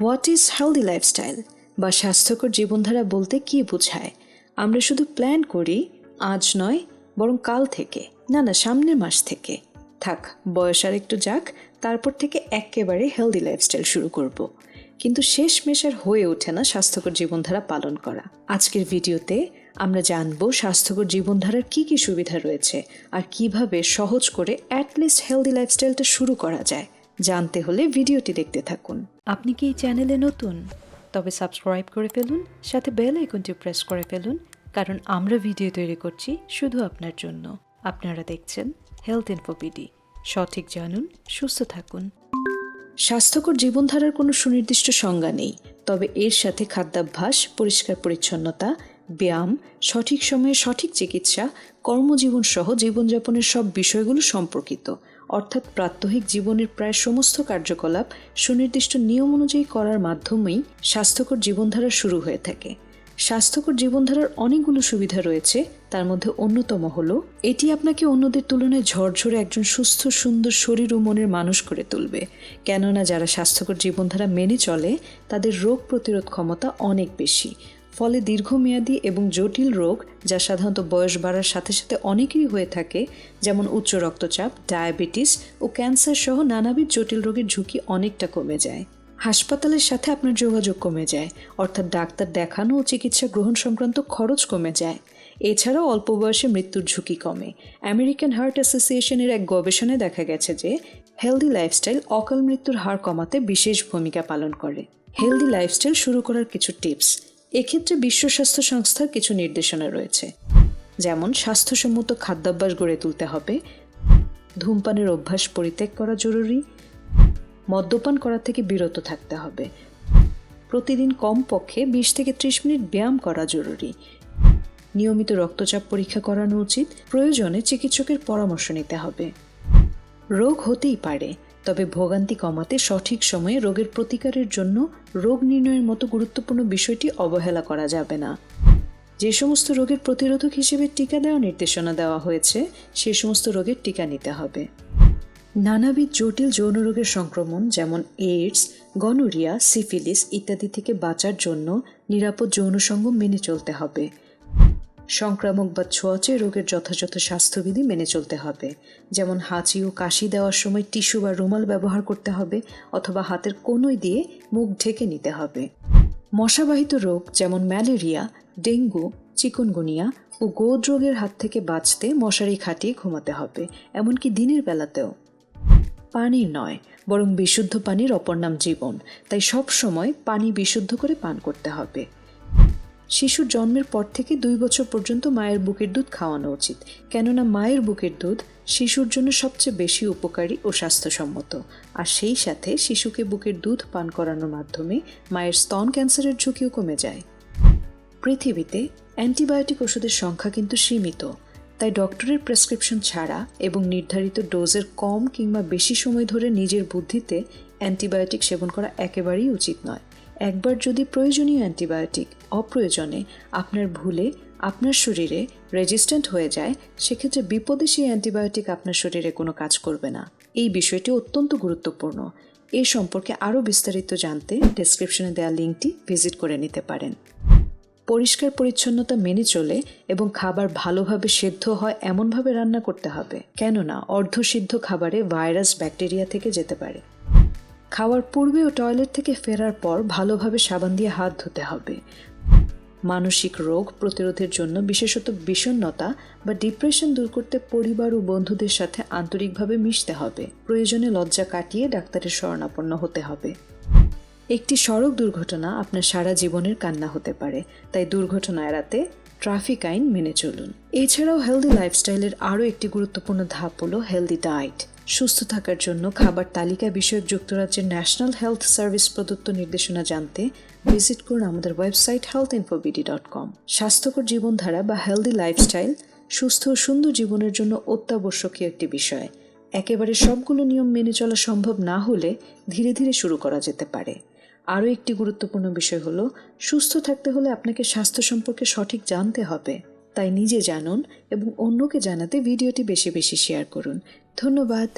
What is healthy lifestyle বা স্বাস্থ্যকর জীবনধারা বলতে কী বোঝায়? আমরা শুধু প্ল্যান করি আজ নয়, বরং কাল থেকে। না না, সামনের মাস থেকে। থাক, বয়স আর একটু যাক, তারপর থেকে একেবারে হেলদি লাইফস্টাইল শুরু করব। কিন্তু শেষ মেশার হয়ে ওঠে না স্বাস্থ্যকর জীবনধারা পালন করা। আজকের ভিডিওতে আমরা জানব স্বাস্থ্যকর জীবনধারার কি কি সুবিধা রয়েছে আর কীভাবে সহজ করে অ্যাটলিস্ট হেলদি লাইফস্টাইলটা শুরু করা যায়। জানতে হলে ভিডিওটি দেখতে থাকুন। আপনি কি এই চ্যানেলে নতুন? তবে সাবস্ক্রাইব করে ফেলুন সাথে বেল আইকনটি প্রেস করে ফেলুন কারণ আমরা ভিডিও তৈরি করছি শুধু আপনার জন্য। আপনারা দেখছেন হেলথ ইনফোপিডি সঠিক জানুন সুস্থ থাকুন। স্বাস্থ্যকর জীবনধারার কোনো সুনির্দিষ্ট সংজ্ঞা নেই তবে এর সাথে খাদ্যাভ্যাস পরিষ্কার পরিচ্ছন্নতা ব্যায়াম সঠিক সময়ে সঠিক চিকিৎসা কর্মজীবন সহ জীবনযাপনের সব বিষয়গুলো সম্পর্কিত। অর্থাৎ প্রাত্যহিক জীবনের প্রায় সমস্ত কার্যকলাপ সুনির্দিষ্ট নিয়ম অনুযায়ী করার মাধ্যমেই স্বাস্থ্যকর জীবনধারা শুরু হয়ে থাকে। স্বাস্থ্যকর জীবনধারার অনেকগুলো সুবিধা রয়েছে, তার মধ্যে অন্যতম হলো, এটি আপনাকে অন্যদের তুলনায় ঝরঝরে একজন সুস্থ, সুন্দর শরীর ও মনের মানুষ করে তুলবে। কেননা যারা স্বাস্থ্যকর জীবনধারা মেনে চলে, তাদের রোগ প্রতিরোধ ক্ষমতা অনেক বেশি। ফলে দীর্ঘমেয়াদী এবং জটিল রোগ, যা সাধারণত বয়স বাড়ার সাথে সাথে অনেকেরই হয়ে থাকে, যেমন উচ্চ রক্তচাপ, ডায়াবেটিস ও ক্যান্সার সহ নানাবিধ জটিল রোগের ঝুঁকি অনেকটা কমে যায়। হাসপাতালের সাথে আপনার যোগাযোগ কমে যায়, অর্থাৎ ডাক্তার দেখানো ও চিকিৎসা গ্রহণ সংক্রান্ত খরচ কমে যায়। এছাড়াও অল্প বয়সে মৃত্যুর ঝুঁকি কমে। আমেরিকান হার্ট অ্যাসোসিয়েশনের এক গবেষণায় দেখা গেছে যে, হেলদি লাইফস্টাইল অকাল মৃত্যুর হার কমাতে বিশেষ ভূমিকা পালন করে। হেলদি লাইফস্টাইল শুরু করার কিছু টিপস। এক্ষেত্রে বিশ্ব স্বাস্থ্য সংস্থার কিছু নির্দেশনা রয়েছে। যেমন, স্বাস্থ্যসম্মত খাদ্যাভ্যাস গড়ে তুলতে হবে, ধূমপানের অভ্যাস পরিত্যাগ করা জরুরি, মদ্যপান করা থেকে বিরত থাকতে হবে। প্রতিদিন কমপক্ষে বিশ থেকে ত্রিশ মিনিট ব্যায়াম করা জরুরি। নিয়মিত রক্তচাপ পরীক্ষা করানো উচিত। প্রয়োজনে চিকিৎসকের পরামর্শ নিতে হবে। রোগ হতেই পারে। তবে ভোগান্তি কমাতে সঠিক সময়ে রোগের প্রতিকারের জন্য রোগ নির্ণয়ের মতো গুরুত্বপূর্ণ বিষয়টি অবহেলা করা যাবে না। যে সমস্ত রোগের প্রতিরোধক হিসেবে টিকা দেওয়ার নির্দেশনা দেওয়া হয়েছে, সে সমস্ত রোগের টিকা নিতে হবে। নানাবিধ জটিল যৌন রোগের সংক্রমণ যেমন এইডস গনোরিয়া, সিফিলিস ইত্যাদি থেকে বাঁচার জন্য নিরাপদ যৌন সঙ্গম মেনে চলতে হবে। সংক্রামক বা ছোঁয়াচে রোগের যথাযথ স্বাস্থ্যবিধি মেনে চলতে হবে। যেমন হাঁচি ও কাশি দেওয়ার সময় টিস্যু বা রুমাল ব্যবহার করতে হবে অথবা হাতের কোনোই দিয়ে মুখ ঢেকে নিতে হবে। মশাবাহিত রোগ যেমন ম্যালেরিয়া, ডেঙ্গু, চিকনগুনিয়া ও গোদ রোগের হাত থেকে বাঁচতে মশারি খাটিয়ে ঘুমাতে হবে, এমনকি দিনের বেলাতেও। পানি নয়, বরং বিশুদ্ধ পানির অপর নাম জীবন। তাই সব সময় পানি বিশুদ্ধ করে পান করতে হবে। শিশুর জন্মের পর থেকে দুই বছর পর্যন্ত মায়ের বুকের দুধ খাওয়ানো উচিত। কেননা মায়ের বুকের দুধ শিশুর জন্য সবচেয়ে বেশি উপকারী ও স্বাস্থ্যসম্মত। আর সেই সাথে শিশুকে বুকের দুধ পান করানোর মাধ্যমে মায়ের স্তন ক্যান্সারের ঝুঁকিও কমে যায়। পৃথিবীতে অ্যান্টিবায়োটিক ওষুধের সংখ্যা কিন্তু সীমিত। তাই ডক্টরের প্রেসক্রিপশন ছাড়া এবং নির্ধারিত ডোজের কম কিংবা বেশি সময় ধরে নিজের বুদ্ধিতে অ্যান্টিবায়োটিক সেবন করা একেবারেই উচিত নয়। একবার যদি প্রয়োজনীয় অ্যান্টিবায়োটিক অপ্রয়োজনে আপনার ভুলে, আপনার শরীরে রেজিস্ট্যান্ট হয়ে যায়, সেক্ষেত্রে বিপদে সেই অ্যান্টিবায়োটিক আপনার শরীরে কোনো কাজ করবে না। এই বিষয়টি অত্যন্ত গুরুত্বপূর্ণ। এ সম্পর্কে আরও বিস্তারিত জানতে ডেসক্রিপশনে দেওয়া লিঙ্কটি ভিজিট করে নিতে পারেন। পরিষ্কার পরিচ্ছন্নতা মেনে চলে এবং খাবার ভালোভাবে সেদ্ধ হয় এমনভাবে রান্না করতে হবে। কেননা, অর্ধসিদ্ধ খাবারে ভাইরাস, ব্যাকটেরিয়া থেকে যেতে পারে। খাওয়ার পূর্বে ও টয়লেট থেকে ফেরার পর ভালোভাবে সাবান দিয়ে হাত ধুতে হবে। মানসিক রোগ প্রতিরোধের জন্য বিশেষত বিষণ্নতা বা ডিপ্রেশন দূর করতে পরিবার ও বন্ধুদের সাথে আন্তরিকভাবে মিশতে হবে। প্রয়োজনে লজ্জা কাটিয়ে ডাক্তারের শরণাপন্ন হতে হবে। একটি সড়ক দুর্ঘটনা আপনার সারা জীবনের কান্না হতে পারে, তাই দুর্ঘটনা এড়াতে ট্রাফিক আইন মেনে চলুন। এছাড়াও হেলদি লাইফস্টাইলের আরও একটি গুরুত্বপূর্ণ ধাপ হলো হেলদি ডায়েট। সুস্থ থাকার জন্য খাবার তালিকা বিষয়ক যুক্তরাজ্যের ন্যাশনাল হেলথ সার্ভিস প্রদত্ত নির্দেশনা জানতে ভিজিট করুন আমাদের website health infobd dot com স্বাস্থ্যকর জীবনধারা বা হেলদি লাইফস্টাইল সুস্থ ও সুন্দর জীবনের জন্য অত্যাবশ্যকীয় একটি বিষয়। একেবারে সবগুলো নিয়ম মেনে চলা সম্ভব না হলে ধীরে ধীরে শুরু করা যেতে পারে। আরও একটি গুরুত্বপূর্ণ বিষয় হলো, সুস্থ থাকতে হলে আপনাকে স্বাস্থ্য সম্পর্কে সঠিক জানতে হবে। তাই নিজে জানুন এবং অন্যকে জানাতে ভিডিওটি বেশি বেশি শেয়ার করুন। ধন্যবাদ।